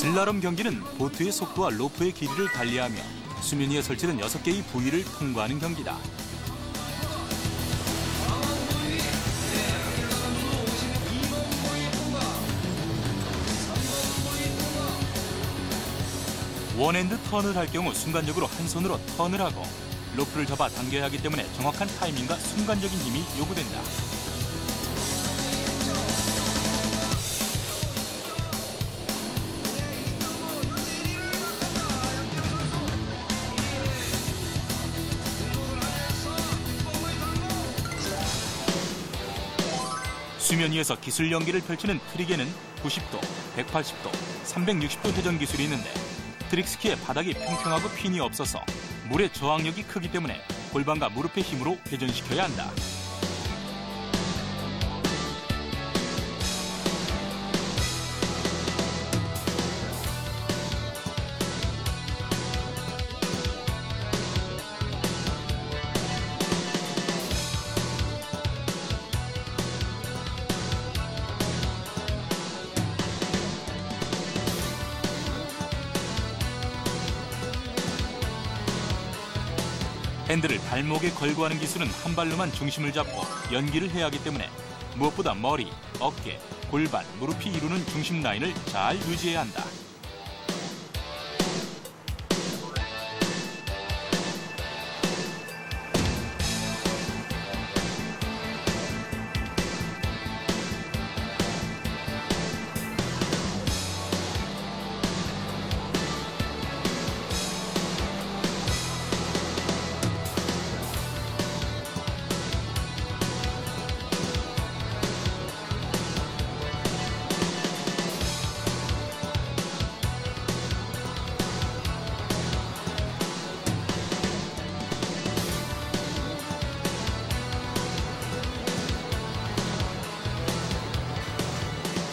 슬라롬 경기는 보트의 속도와 로프의 길이를 달리하며 수면 위에 설치된 6개의 부위를 통과하는 경기다. 원핸드 턴을 할 경우 순간적으로 한 손으로 턴을 하고 로프를 잡아 당겨야 하기 때문에 정확한 타이밍과 순간적인 힘이 요구된다. 수면 위에서 기술 연기를 펼치는 트릭에는 90도, 180도, 360도 회전 기술이 있는데 트릭스키의 바닥이 평평하고 핀이 없어서 물의 저항력이 크기 때문에 골반과 무릎의 힘으로 회전시켜야 한다. 핸들을 발목에 걸고 하는 기술은 한 발로만 중심을 잡고 연기를 해야 하기 때문에 무엇보다 머리, 어깨, 골반, 무릎이 이루는 중심 라인을 잘 유지해야 한다.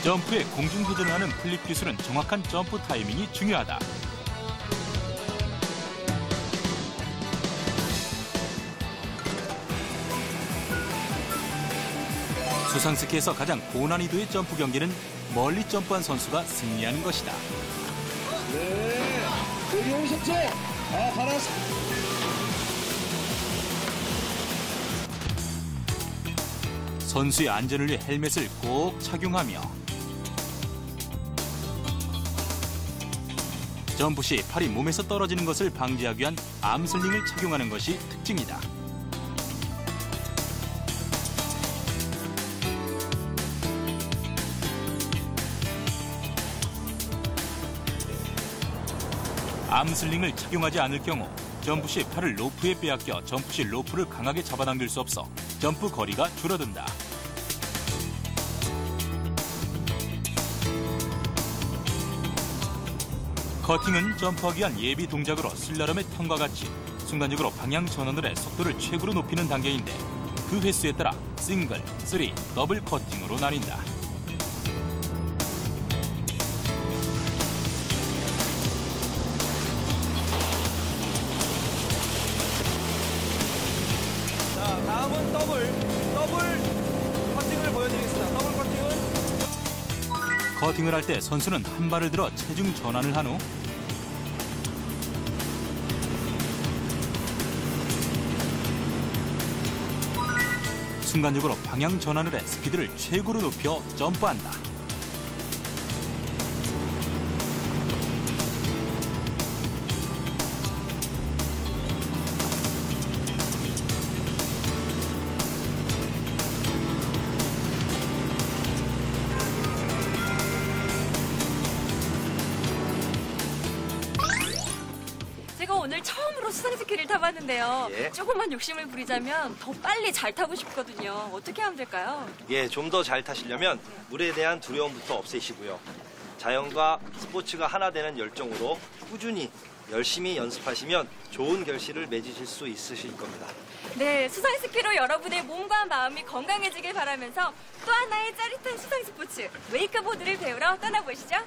점프에 공중 회전을 하는 플립 기술은 정확한 점프 타이밍이 중요하다. 수상스키에서 가장 고난이도의 점프 경기는 멀리 점프한 선수가 승리하는 것이다. 네. 여기 오셨죠? 아, 반갑습니다. 선수의 안전을 위해 헬멧을 꼭 착용하며 점프 시 팔이 몸에서 떨어지는 것을 방지하기 위한 암슬링을 착용하는 것이 특징이다. 암슬링을 착용하지 않을 경우 점프 시 팔을 로프에 빼앗겨 점프 시 로프를 강하게 잡아당길 수 없어 점프 거리가 줄어든다. 커팅은 점프하기 위한 예비 동작으로 슬라롬의 턴과 같이 순간적으로 방향 전환을 해 속도를 최고로 높이는 단계인데 그 횟수에 따라 싱글, 쓰리, 더블 커팅으로 나뉜다. 자, 다음은 더블, 더블 커팅을 보여드리겠습니다. 더블 커팅은 커팅을 할 때 선수는 한 발을 들어 체중 전환을 한 후 순간적으로 방향 전환을 해 스피드를 최고로 높여 점프한다. 오늘 처음으로 수상스키를 타봤는데요. 예. 조금만 욕심을 부리자면 더 빨리 잘 타고 싶거든요. 어떻게 하면 될까요? 예, 좀 더 잘 타시려면 물에 대한 두려움부터 없애시고요. 자연과 스포츠가 하나 되는 열정으로 꾸준히 열심히 연습하시면 좋은 결실을 맺으실 수 있으실 겁니다. 네, 수상 스키로 여러분의 몸과 마음이 건강해지길 바라면서 또 하나의 짜릿한 수상 스포츠 웨이크보드를 배우러 떠나보시죠.